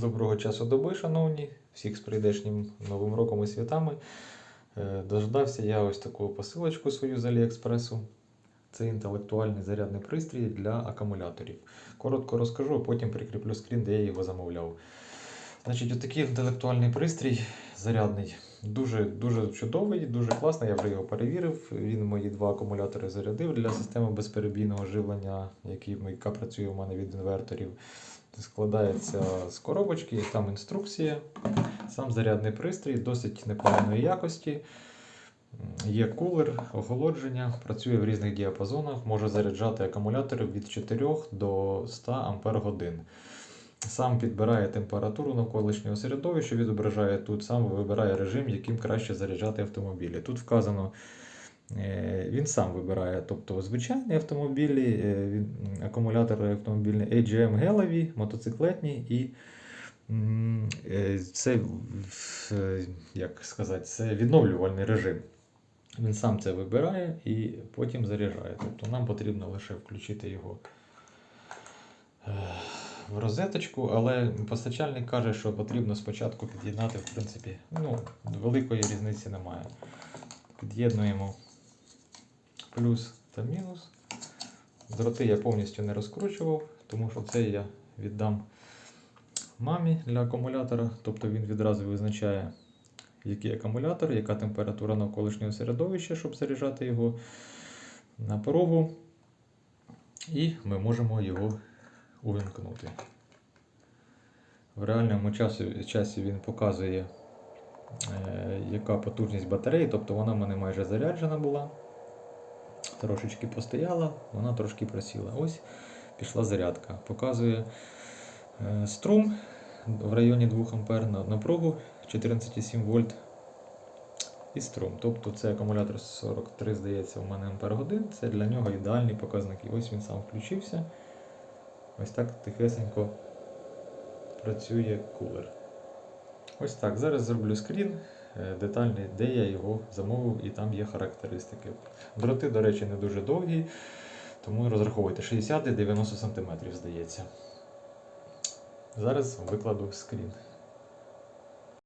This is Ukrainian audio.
Доброго часу доби, шановні, всіх з прийдешнім Новим роком і святами. Е, Дождався я ось таку посилочку свою з Аліекспресу. Це інтелектуальний зарядний пристрій для акумуляторів. Коротко розкажу, а потім прикріплю скрін, де я його замовляв. Значить, отакий інтелектуальний пристрій зарядний. Дуже, дуже чудовий, дуже класний. Я вже його перевірив. Він мої два акумулятори зарядив для системи безперебійного живлення, яка працює у мене від інверторів. Складається з коробочки, там інструкція. Сам зарядний пристрій досить непоганої якості. Є кулер, охолодження, працює в різних діапазонах, може заряджати акумулятори від 4 до 100 Ампер годин. Сам підбирає температуру навколишнього середовища, відображає тут, сам вибирає режим, яким краще заряджати автомобілі. Тут вказано, е, він сам вибирає, тобто звичайні автомобілі, е, акумулятори автомобільні AGM гелеві, мотоциклетні і е, це, як сказати, це відновлювальний режим. Він сам це вибирає і потім заряджає. Тобто нам потрібно лише включити його в розеточку, але постачальник каже, що потрібно спочатку під'єднати, в принципі, ну, великої різниці немає. Під'єднуємо плюс та мінус. Дроти я повністю не розкручував, тому що це я віддам мамі для акумулятора. Тобто він відразу визначає, який акумулятор, яка температура навколишнього середовища, щоб заряджати його на порогу. І ми можемо його увімкнути. В реальному часі, часі він показує, е, яка потужність батареї, тобто вона в мене майже заряджена була. Трошечки постояла, вона трошки просіла. Ось пішла зарядка. Показує е, струм в районі 2 А на напругу 14,7 вольт і струм. Тобто це акумулятор 43, здається, у мене ампер годин. Це для нього ідеальний показник. Ось він сам включився. Ось так тихесенько працює кулер. Ось так. Зараз зроблю скрін е, детальний, де я його замовив, і там є характеристики. Дроти, до речі, не дуже довгі, тому розраховуйте 60-90 см, здається. Зараз викладу скрін.